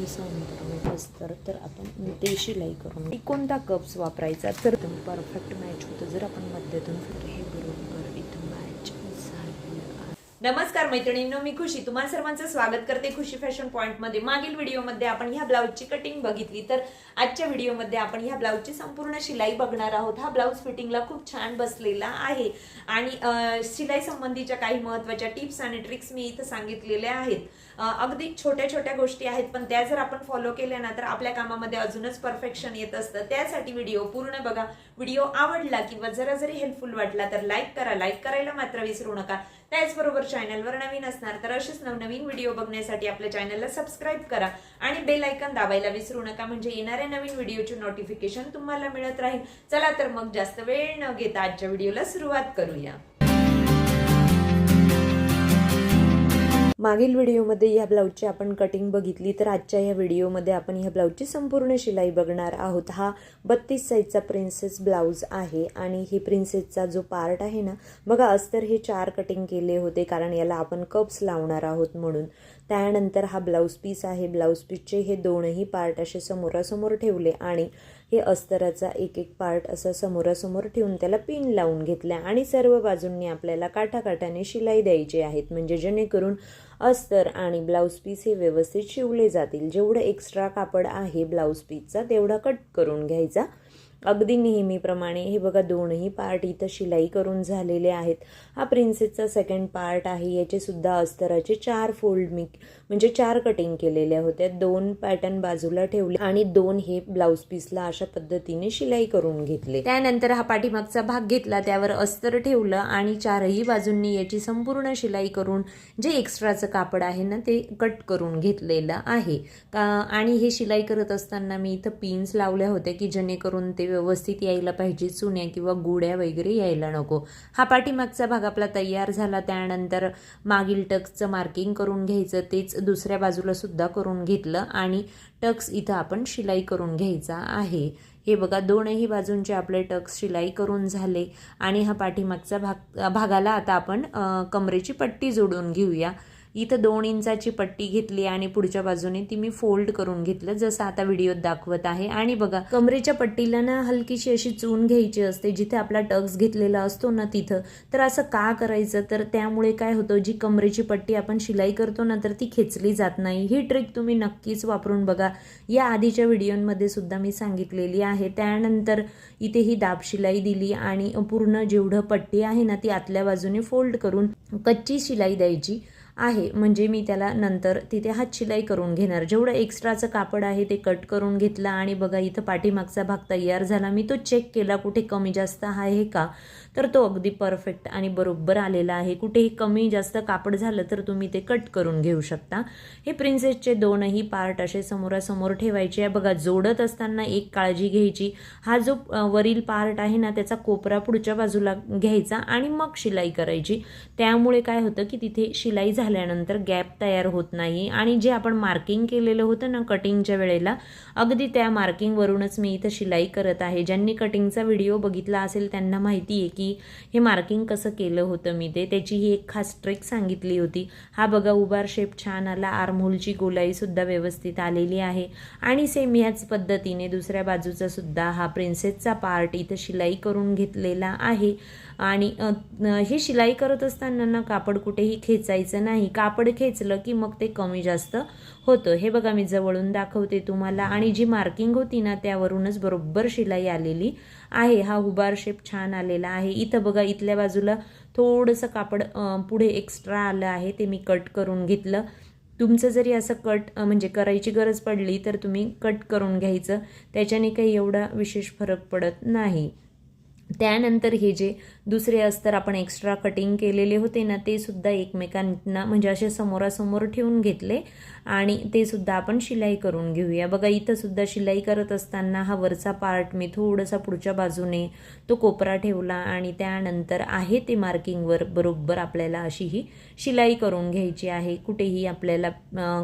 थोडंसं अंतर अस्तर तर आपण ते शिलाई करून. कोणता कप्स वापरायचा तर परफेक्ट मॅच होतं. जर आपण मध्यातून हे बरोबर इथं मॅच झालेलं आहे नमस्कार मैत्रिणींनो मी खुशी. तुम्हा सर्वांचं स्वागत करते खुशी फॅशन पॉईंटमध्ये मागील व्हिडिओमध्ये आपण ह्या ब्लाऊजची कटिंग बघितली तर आजच्या व्हिडिओमध्ये आपण ह्या ब्लाऊजची संपूर्ण शिलाई बघणार आहोत. हा ब्लाऊज फिटिंगला खूप छान बसलेला आहे. आणि शिलाई संबंधीच्या काही महत्त्वाच्या टिप्स आणि ट्रिक्स मी इथं सांगितलेल्या आहेत. अगदी छोट्या छोट्या गोष्टी आहेत पण त्या जर आपण फॉलो केल्या ना तर आपल्या कामामध्ये अजूनच परफेक्शन येत असतं. त्यासाठी व्हिडिओ पूर्ण बघा. व्हिडिओ आवडला किंवा जरा जरी हेल्पफुल वाटला तर लाईक करा. लाईक करायला मात्र विसरू नका. त्याचबरोबर चॅनलवर नवीन असणार तर असेच नवनवीन व्हिडिओ बघण्यासाठी आपल्या चॅनलला सबस्क्राईब करा आणि बेल ऐकन दाबायला विसरू नका. म्हणजे येणाऱ्या नवीन व्हिडिओचे नोटिफिकेशन तुम्हाला मिळत राहील. चला तर मग जास्त वेळ न घेता आजच्या व्हिडिओला सुरुवात करूया. मागील व्हिडिओमध्ये या ब्लाऊजची आपण कटिंग बघितली तर आजच्या या व्हिडिओमध्ये आपण ह्या ब्लाऊजची संपूर्ण शिलाई बघणार आहोत. हा बत्तीस साईजचा प्रिन्सेस ब्लाऊज आहे आणि ही प्रिन्सेसचा जो पार्ट आहे ना बघा अस्तर हे चार कटिंग केले होते कारण याला आपण कप्स लावणार आहोत म्हणून. त्यानंतर हा ब्लाऊज पीस आहे. ब्लाऊज पीसचे हे दोनही पार्ट असे समोरासमोर ठेवले आणि हे अस्तराचा एक एक पार्ट असं समोरासमोर ठेवून त्याला पिन लावून घेतल्या आणि सर्व बाजूंनी आपल्याला काठाकाठाने शिलाई द्यायची आहेत. म्हणजे जेणेकरून अस्तर आणि ब्लाऊज पीस हे व्यवस्थित शिवले जातील. जेवढं एक्स्ट्रा कापड आहे ब्लाऊज पीसचा तेवढा कट करून घ्यायचा. अगदी नेहमीप्रमाणे हे बघा दोनही पार्ट इथं शिलाई करून झालेले आहेत. हा प्रिन्सेसचा सेकंड पार्ट आहे. याचे सुद्धा अस्तराचे चार फोल्ड मी म्हणजे चार कटिंग केलेल्या होत्या. दोन पॅटर्न बाजूला ठेवले आणि दोन हे ब्लाऊज पीसला अशा पद्धतीने शिलाई करून घेतले. त्यानंतर हा पाठीमागचा भाग घेतला त्यावर अस्तर ठेवलं आणि चारही बाजूंनी याची संपूर्ण शिलाई करून जे एक्स्ट्राचं कापड आहे ना ते कट करून घेतलेलं आहे. का आणि हे शिलाई करत असताना मी इथं पिन्स लावल्या होत्या की जेणेकरून ते व्यवस्थित यायला पाहिजे चुन्या किंवा गुड्या वगैरे यायला नको. हा पाठीमागचा भाग आपला तयार झाला त्यानंतर मागील टक्सचं मार्किंग करून घ्यायचं तेच दुसऱ्या बाजूला सुद्धा करून घेतलं आणि टक्स इथं आपण शिलाई करून घ्यायचा आहे. हे बघा दोनही बाजूंचे आपले टक्स शिलाई करून झाले आणि हा पाठीमागचा भाग भागाला आता आपण कमरेची पट्टी जोडून घेऊया. इथं दोन इंचाची पट्टी घेतली आणि पुढच्या बाजूने ती मी फोल्ड करून घेतलं जसं आता व्हिडिओत दाखवत आहे. आणि बघा कमरेच्या पट्टीला ना हलकीशी अशी चून घ्यायची असते जिथे आपला टक्स घेतलेला असतो ना तिथं. तर असं का करायचं? तर त्यामुळे काय होतं जी कमरेची पट्टी आपण शिलाई करतो ना तर ती खेचली जात नाही. ही ट्रिक तुम्ही नक्कीच वापरून बघा. या आधीच्या व्हिडिओमध्ये सुद्धा मी सांगितलेली आहे. त्यानंतर इथे ही दाब शिलाई दिली आणि पूर्ण जेवढं पट्टी आहे ना ती आतल्या बाजूने फोल्ड करून कच्ची शिलाई द्यायची. आहे. म्हणजे मी त्याला नंतर तिथे हात शिलाई करून घेणार. जेवढं एक्स्ट्राचं कापड आहे ते कट करून घेतलं आणि बघा इथं पाठीमागचा भाग तयार झाला. मी तो चेक केला कुठे कमी जास्त आहे का? तर तो अगदी परफेक्ट आणि बरोबर आलेला आहे. कुठेही कमी जास्त कापड झालं तर तुम्ही ते कट करून घेऊ शकता. हे प्रिन्सेसचे दोनही पार्ट असे समोरासमोर ठेवायचे आहे. बघा जोडत असताना एक काळजी घ्यायची. हा जो वरील पार्ट आहे ना त्याचा कोपरा पुढच्या बाजूला घ्यायचा आणि मग शिलाई करायची. त्यामुळे काय होतं की तिथे शिलाई झाल्यानंतर गॅप तयार होत नाही आणि जे आपण मार्किंग केलेलं होतं ना कटिंगच्या वेळेला अगदी त्या मार्किंगवरूनच मी इथं शिलाई करत आहे. ज्यांनी कटिंगचा व्हिडिओ बघितला असेल त्यांना माहिती आहे की की हे मार्किंग कसं केलं होतं मी ते. त्याची ही एक खास ट्रिक सांगितली होती. हा बघा उबार शेप छान आला. आर्महोलची गोलाईसुद्धा व्यवस्थित आलेली आहे. आणि सेम ह्याच पद्धतीने दुसऱ्या बाजूचा सुद्धा हा प्रिन्सेसचा पार्ट इथं शिलाई करून घेतलेला आहे. आणि हे शिलाई करत असताना ना कापड कुठेही खेचायचं नाही. कापड खेचलं की मग ते कमी जास्त होतं. हे बघा मी जवळून दाखवते तुम्हाला. आणि जी मार्किंग होती ना त्यावरूनच बरोबर शिलाई आलेली आहे. हा हुबार शेप छान आलेला आहे. इथं बघा इथल्या बाजूला थोडंसं कापड पुढे एक्स्ट्रा आलं आहे. ते मी कट करून घेतलं. तुमचं जरी असं कट म्हणजे करायची गरज पडली तर तुम्ही कट करून घ्यायचं. त्याच्याने काही एवढा विशेष फरक पडत नाही. त्यानंतर हे जे दुसरे अस्तर आपण एक्स्ट्रा कटिंग केलेले होते ना ते सुद्धा एकमेकांना म्हणजे असे समोरासमोर ठेवून घेतले आणि ते सुद्धा आपण शिलाई करून घेऊया. बघा इथं सुद्धा शिलाई करत असताना हा वरचा पार्ट मी थोडासा पुढच्या बाजूने तो कोपरा ठेवला आणि त्यानंतर आहे ते मार्किंगवर बरोबर आपल्याला अशी ही शिलाई करून घ्यायची आहे. कुठेही आपल्याला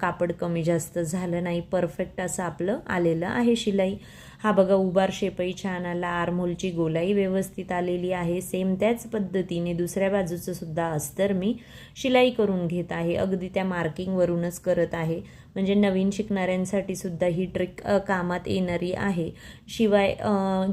कापड कमी जास्त झालं नाही. परफेक्ट असं आपलं आलेलं आहे शिलाई. हा बघा उबार शेपही छान आला आरमोलची गोलाई व्यवस्थित आलेली आहे. सेम त्याच पद्धतीने दुसऱ्या बाजूचं सुद्धा अस्तर मी शिलाई करून घेत आहे. अगदी त्या मार्किंगवरूनच करत आहे. म्हणजे नवीन शिकणाऱ्यांसाठी सुद्धा ही ट्रिक कामात येणारी आहे. शिवाय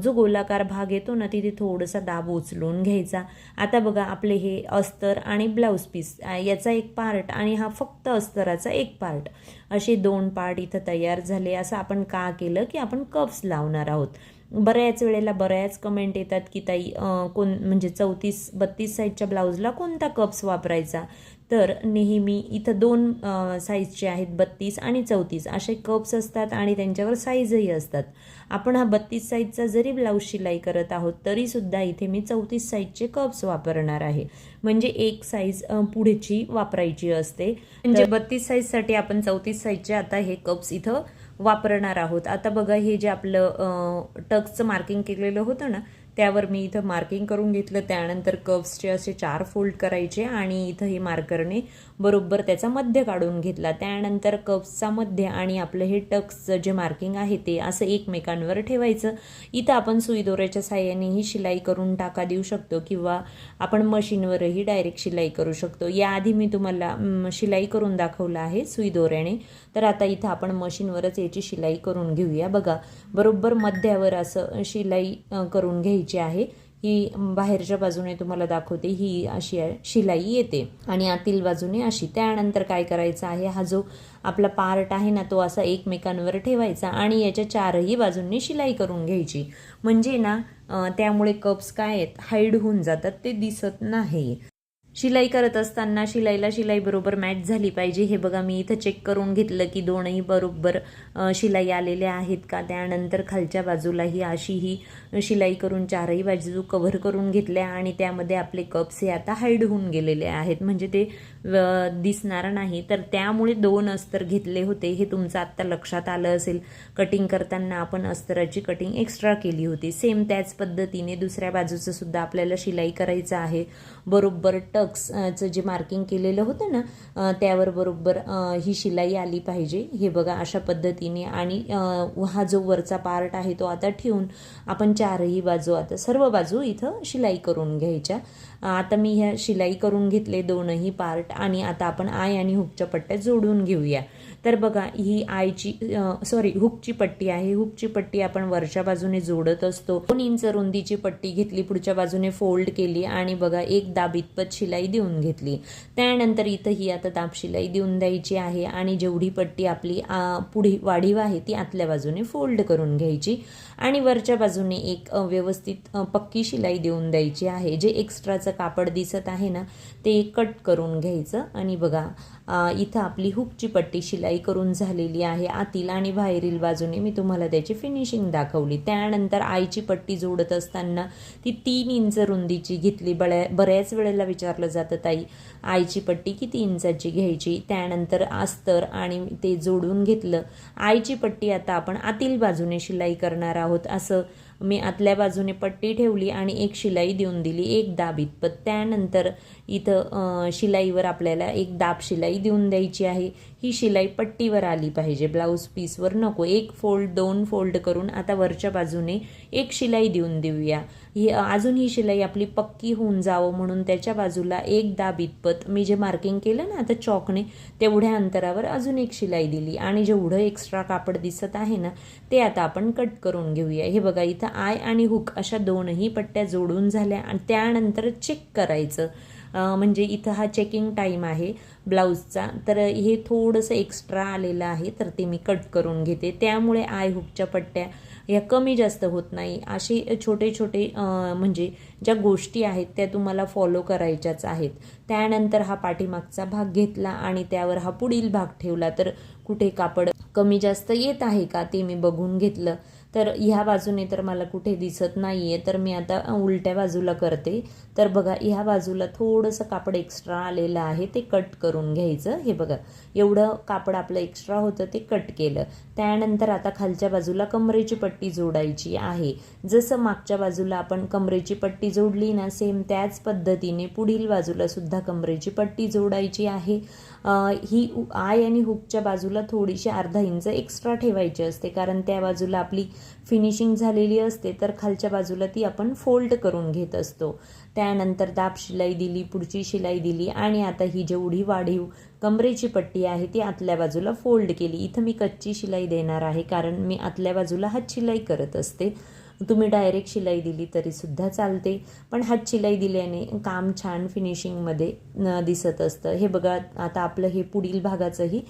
जो गोलाकार भाग येतो ना तिथे थोडासा दाब उचलून घ्यायचा. आता बघा आपले हे अस्तर आणि ब्लाऊज पीस याचा एक पार्ट आणि हा फक्त अस्तराचा एक पार्ट. असे दोन पार्ट इथं तयार झाले. असं आपण का केलं? की आपण कप्स लावणार आहोत. बऱ्याच वेळेला बऱ्याच कमेंट येतात की ताई कोण म्हणजे चौतीस बत्तीस साईजच्या ब्लाऊजला कोणता कप्स वापरायचा? तर नेहमी इथं दोन साईजचे आहेत बत्तीस आणि चौतीस. असे कप्स असतात आणि त्यांच्यावर साईजही असतात. आपण हा बत्तीस साईजचा जरी ब्लाऊज शिलाई करत आहोत तरीसुद्धा इथे मी चौतीस साईजचे कप्स वापरणार आहे. म्हणजे एक साईज पुढची वापरायची असते. म्हणजे बत्तीस साईजसाठी आपण चौतीस साईजचे आता हे कप्स इथं वापरणार आहोत. आता बघा हे जे आपलं टक्सचं मार्किंग केलेलं होतं ना त्यावर मी इथं मार्किंग करून घेतलं. त्यानंतर कप्सचे असे चार फोल्ड करायचे आणि इथं हे मार्करने बरोबर त्याचा मध्य काढून घेतला. त्यानंतर कप्सचा मध्य आणि आपलं हे टक्सचं जे मार्किंग आहे ते असं एकमेकांवर ठेवायचं. इथं आपण सुई दोऱ्याच्या साह्यानेही शिलाई करून टाका देऊ शकतो किंवा आपण मशीनवरही डायरेक्ट शिलाई करू शकतो. याआधी मी तुम्हाला शिलाई करून दाखवलं आहे सुई दोऱ्याने तर आता इथं आपण मशीनवरच याची शिलाई करून घेऊया. बघा बरोबर मध्यावर असं शिलाई करून घ्यायची. आहे ही बाहेरच्या बाजूने तुम्हाला दाखवते ही अशी शिलाई येते आणि आतील बाजूने अशी. त्यानंतर काय करायचं आहे हा जो आपला पार्ट आहे ना तो असा एकमेकांवर ठेवायचा आणि याच्या चारही बाजूंनी शिलाई करून घ्यायची. म्हणजे ना त्यामुळे कप्स काय आहेत हाईड होऊन जातात ते दिसत नाही. शिलाई करत असताना शिलाईला शिलाई बरोबर मॅच झाली पाहिजे. हे बघा मी इथं चेक करून घेतलं की दोनही बरोबर शिलाई आलेल्या आहेत का? त्यानंतर खालच्या बाजूलाही अशी ही शिलाई करून चारही बाजू कव्हर करून घेतल्या आणि त्यामध्ये आपले कप्स हे आता हाईड होऊन गेलेले आहेत. म्हणजे ते दिसणार नाही. तर त्यामुळे दोन अस्तर घेतले होते. हे तुमचं आत्ता लक्षात आलं असेल. कटिंग करताना आपण अस्तराची कटिंग एक्स्ट्रा केली होती. सेम त्याच पद्धतीने दुसऱ्या बाजूचं सुद्धा आपल्याला शिलाई करायचं आहे. बरोबर टक्सचं जे मार्किंग केलेलं होतं ना त्यावर बरोबर ही शिलाई आली पाहिजे. हे बघा अशा पद्धतीने आणि हा जो वरचा पार्ट आहे तो आता ठेवून आपण चारही बाजू आता सर्व बाजू इथं शिलाई करून घ्यायच्या. आता मी ह्या शिलाई करून घेतले दोनही पार्ट आणि आता आपण आय आणि हुकच्या पट्ट्या जोडून घेऊया. तर बघा ही आयची सॉरी हुकची पट्टी आहे. हुकची पट्टी आपण वरच्या बाजूने जोडत असतो. दोन इंच रुंदीची पट्टी घेतली पुढच्या बाजूने फोल्ड केली आणि बघा एक दाब इतपत शिलाई देऊन घेतली. त्यानंतर इथं ही आता दाब शिलाई देऊन द्यायची आहे आणि जेवढी पट्टी आपली पुढे वाढीव आहे ती आतल्या बाजूने फोल्ड करून घ्यायची. आणि वरच्या बाजूने एक व्यवस्थित पक्की शिलाई देऊन द्यायची आहे. जे एक्स्ट्राचं कापड दिसत आहे ना ते कट करून घ्यायचं. आणि बघा इथं आपली हुकची पट्टी शिलाई करून झालेली आहे. आतील आणि बाहेरील बाजूने मी तुम्हाला त्याची फिनिशिंग दाखवली. त्यानंतर आईची पट्टी जोडत असताना ती तीन इंच रुंदीची घेतली. बळ्या बऱ्याच वेळेला विचारलं जातं ताई आईची पट्टी किती इंचाची घ्यायची? त्यानंतर अस्तर आणि ते जोडून घेतलं. आईची पट्टी आता आपण आतील बाजूने शिलाई करणार आहोत. असं मी आतल्या बाजूने पट्टी ठेवली आणि एक शिलाई देऊन दिली एक दाब इतपत. त्यानंतर इथं शिलाईवर आपल्याला एक दाब शिलाई देऊन द्यायची आहे. ही शिलाई पट्टीवर आली पाहिजे. ब्लाऊज पीसवर नको. एक फोल्ड दोन फोल्ड करून आता वरच्या बाजूने एक शिलाई देऊन देऊया. ही अजून ही शिलाई आपली पक्की होऊन जावं म्हणून त्याच्या बाजूला एक दाब इतपत मी जे मार्किंग केलं ना आता चॉकने तेवढ्या अंतरावर अजून एक शिलाई दिली. आणि जेवढं एक्स्ट्रा कापड दिसत आहे ना ते आता आपण कट करून घेऊया. हे बघा इथं आय आणि हुक अशा दोनही पट्ट्या जोडून झाल्या आणि त्यानंतर चेक करायचं. म्हणजे इथं हा चेकिंग टाईम आहे ब्लाऊजचा. तर हे थोडंसं एक्स्ट्रा आलेलं आहे तर ते मी कट करून घेते. त्यामुळे आय हुकच्या पट्ट्या ह्या कमी जास्त होत नाही. असे छोटे छोटे म्हणजे ज्या गोष्टी आहेत त्या तुम्हाला फॉलो करायच्याच आहेत. त्यानंतर हा पाठीमागचा भाग घेतला आणि त्यावर हा पुढील भाग ठेवला. तर कुठे कापड कमी जास्त येत आहे का ते मी बघून घेतलं. तर ह्या बाजूने तर मला कुठे दिसत नाही आहे तर मी आता उलट्या बाजूला करते. तर बघा ह्या बाजूला थोडंसं कापड एक्स्ट्रा आलेलं आहे. ते कट करून घ्यायचं. हे बघा एवढं कापड आपलं एक्स्ट्रा होतं ते कट केलं. त्यानंतर आता खालच्या बाजूला कमरेची पट्टी जोडायची आहे. जसं मागच्या बाजूला आपण कमरेची पट्टी जोडली ना सेम त्याच पद्धतीने पुढील बाजूला सुद्धा कमरेची पट्टी जोडायची आहे. ही उ- आय आणि हुकच्या बाजूला थोडीशी अर्धा इंच एक्स्ट्रा ठेवायची असते. कारण त्या बाजूला आपली फिनिशिंग झालेली असते तर खालच्या बाजूला ती आपण फोल्ड करून घेत असतो. त्यानंतर दाब शिलाई दिली पुढची शिलाई दिली आणि आता ही जेवढी वाढीव कमरेची पट्टी आहे ती आतल्या बाजूला फोल्ड केली. इथं मी कच्ची शिलाई देणार आहे कारण मी आतल्या बाजूला हात शिलाई करत असते. तुम्ही डायरेक्ट शिलाई दिली तरीसुद्धा चालते. पण हात शिलाई दिल्याने काम छान फिनिशिंगमध्ये दिसत असतं. हे बघा आता आपलं हे पुढील भागाचंही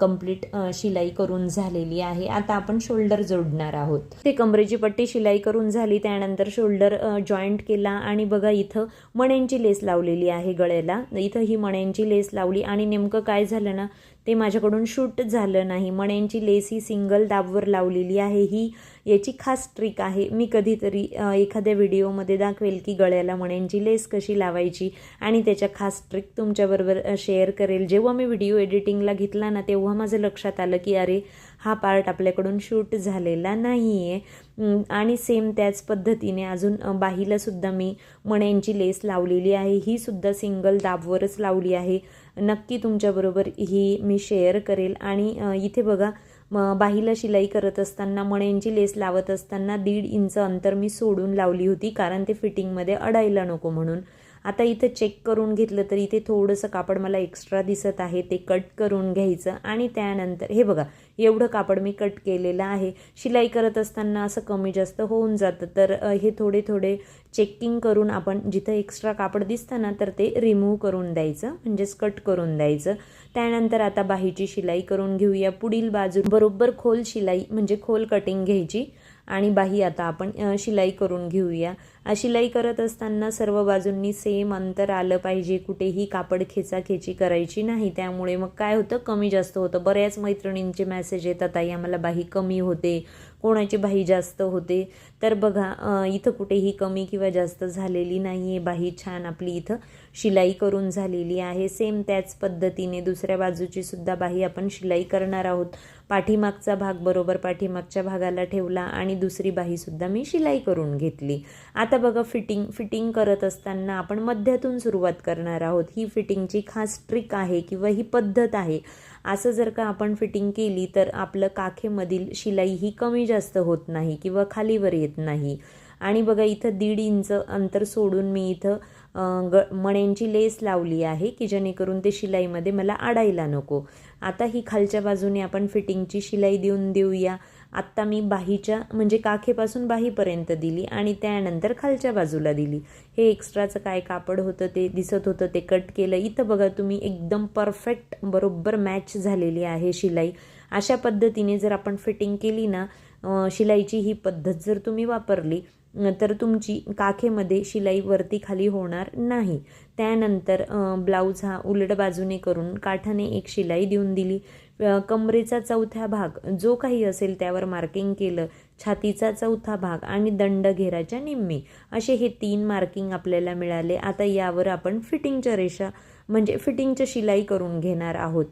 कंप्लीट शिलाई करून झालेली आहे. आता आपण शोल्डर जोडणार आहोत. ते कमरेची पट्टी शिलाई करून झाली त्यानंतर शोल्डर जॉईंट केला आणि बघा इथं मण्यांची लेस लावलेली आहे गळ्याला. इथं ही मण्यांची लेस लावली आणि नेमकं काय झालं ना ते माझ्याकडून शूट झालं नाही. मण्यांची लेस ही सिंगल दाबवर लावलेली आहे. ही याची खास ट्रिक आहे. मी कधीतरी एखाद्या व्हिडिओमध्ये दाखवेल की गळ्याला मण्यांची लेस कशी लावायची आणि त्याच्या खास ट्रिक तुमच्याबरोबर शेअर करेल. जेव्हा मी व्हिडिओ एडिटिंगला घेतला ना तेव्हा माझं लक्षात आलं की अरे हा पार्ट आपल्याकडून शूट झालेला नाही आहे आणि सेम त्याच पद्धतीने अजून बाहीलासुद्धा मी मण्यांची लेस लावलेली आहे. ही सुद्धा सिंगल दाबवरच लावली आहे. नक्की तुमच्याबरोबर ही मी शेअर करेल. आणि इथे बघा म बाहीला शिलाई करत असताना मण्यांची लेस लावत असताना दीड इंच अंतर मी सोडून लावली होती कारण ते फिटिंगमध्ये अडायला नको म्हणून. आता इथं चेक करून घेतलं तर इथे थोडंसं कापड मला एक्स्ट्रा दिसत आहे ते कट करून घ्यायचं आणि त्यानंतर हे बघा एवढं कापड मी कट केलेलं आहे. शिलाई करत असताना असं कमी जास्त होऊन जातं. तर हे थोडे थोडे चेकिंग करून आपण जिथं एक्स्ट्रा कापड दिसतं ना तर ते रिमूव्ह करून द्यायचं म्हणजेच कट करून द्यायचं. त्यानंतर आता बाहीची शिलाई करून घेऊया. पुढील बाजू बरोबर खोल शिलाई म्हणजे खोल कटिंग घ्यायची. आणि बाही आता आपण शिलाई करून घेऊया. शिलाई करत असताना सर्व बाजूंनी सेम अंतर आलं पाहिजे. कुठेही कापड खेचाखेची करायची नाही. त्यामुळे मग काय होतं? कमी जास्त होतं. बऱ्याच मैत्रिणींचे मेसेज येतात आई आम्हाला बाही कमी होते. कोणाची बाही जास्त होते तर बघा इथं कुठेही कमी किंवा जास्त झालेली नाही आहे बाही छान आपली इथं शिलाई करून झालेली आहे. सेम त्याच पद्धतीने दुसऱ्या बाजूची सुद्धा बाही आपण शिलाई करणार आहोत. पाठीमागचा भाग बरोबर पाठीमागच्या भागाला ठेवला आणि दुसरी बाहीसुद्धा मी शिलाई करून घेतली. आता बघा फिटिंग फिटिंग करत असताना आपण मध्यातून सुरुवात करणार आहोत. ही फिटिंगची खास ट्रिक आहे किंवा ही पद्धत आहे. असं जर का आपण फिटिंग केली तर आपलं काखेमधील शिलाई ही कमी जास्त होत नाही किंवा खालीवर येत नाही. आणि बघा इथं दीड इंच अंतर सोडून मी इथं ग मण्यांची लेस लावली आहे की जेणेकरून ते शिलाईमध्ये मला अडायला नको. आता ही खालच्या बाजूने आपण फिटिंगची शिलाई देऊन देऊया. आत्ता मी बाहीच्या म्हणजे काखेपासून बाहीपर्यंत दिली आणि त्यानंतर खालच्या बाजूला दिली. हे एक्स्ट्राचं काय कापड होतं ते दिसत होतं ते कट केलं. इथं बघा तुम्ही एकदम परफेक्ट बरोबर मॅच झालेली आहे शिलाई. अशा पद्धतीने जर आपण फिटिंग केली ना शिलाईची ही पद्धत जर तुम्ही वापरली तर तुमची काखेमध्ये शिलाई वरती खाली होणार नाही. त्यानंतर ब्लाऊज हा उलट बाजूने करून काठाने एक शिलाई देऊन दिली. कमरेचा चौथा भाग जो काही असेल त्यावर मार्किंग केलं छातीचा चौथा भाग आणि दंडघेराच्या निम्मी. असे हे तीन मार्किंग आपल्याला मिळाले. आता यावर आपण फिटिंगच्या रेषा म्हणजे फिटिंगच्या शिलाई करून घेणार आहोत.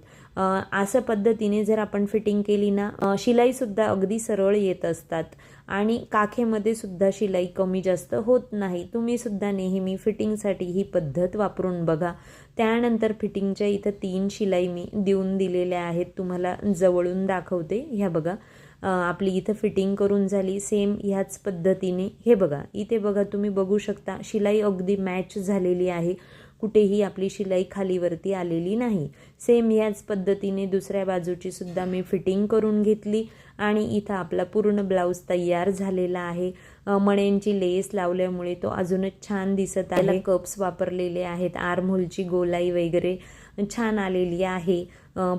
असं पद्धतीने जर आपण फिटिंग केली ना शिलाईसुद्धा अगदी सरळ येत असतात. आणि काखेमध्ये सुद्धा शिलाई कमी जास्त होत नाही. तुम्ही सुद्धा नेहमी फिटिंगसाठी ही पद्धत वापरून बघा. त्यानंतर फिटिंगच्या इथं तीन शिलाई मी देऊन दिलेल्या आहेत. तुम्हाला जवळून दाखवते. ह्या बघा. आपली इथं फिटिंग करून झाली. सेम ह्याच पद्धतीने. हे बघा. इथे बघा तुम्ही बघू शकता. शिलाई अगदी मॅच झालेली आहे. कुठेही आपली शिलाई खालीवरती आलेली नाही. सेम याच पद्धतीने दुसऱ्या बाजूची सुद्धा मी फिटिंग करून घेतली आणि इथं आपला पूर्ण ब्लाऊज तयार झालेला आहे. मण्यांची लेस लावल्यामुळे तो अजूनच छान दिसत आहे. कप्स वापरलेले आहेत आरमोलची गोलाई वगैरे छान आलेली आहे.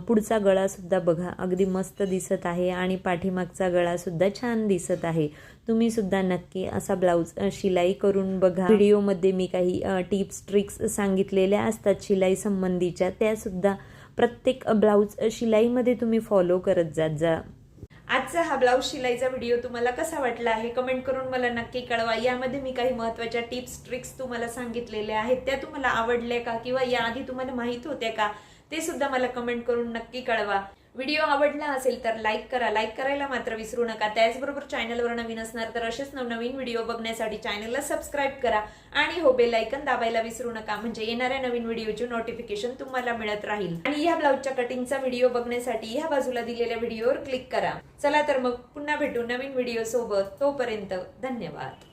पुढचा गळासुद्धा बघा अगदी मस्त दिसत आहे आणि पाठीमागचा गळासुद्धा छान दिसत आहे. तुम्ही सुद्धा नक्की असा ब्लाऊज शिलाई करून बघा. व्हिडिओमध्ये मी काही टिप्स ट्रिक्स सांगितलेल्या असतात शिलाई संबंधीच्या. त्यासुद्धा प्रत्येक ब्लाऊज शिलाईमध्ये तुम्ही फॉलो करत जात जा. आजचा हा ब्लाऊज शिलाईचा व्हिडिओ तुम्हाला कसा वाटला आहे? कमेंट करून मला नक्की कळवा. यामध्ये मी काही महत्त्वाच्या टिप्स ट्रिक्स तुम्हाला सांगितलेल्या आहेत. त्या तुम्हाला आवडल्या का? किंवा याआधी तुम्हाला माहीत होत्या का? ते सुद्धा मला कमेंट करून नक्की कळवा. व्हिडिओ आवडला असेल तर लाईक करा. लाईक करायला मात्र विसरू नका. त्याचबरोबर चॅनलवर नवीन असणार तर असेच नवनवीन व्हिडिओ बघण्यासाठी चॅनलला सबस्क्राईब करा. आणि हो बेल दाबायला विसरू नका. म्हणजे येणाऱ्या नवीन व्हिडिओची नोटिफिकेशन तुम्हाला मिळत राहील. आणि या ब्लाऊजच्या कटिंगचा व्हिडिओ बघण्यासाठी ह्या बाजूला दिलेल्या व्हिडिओवर क्लिक करा. चला तर मग पुन्हा भेटू नवीन व्हिडिओ सोबत तोपर्यंत धन्यवाद.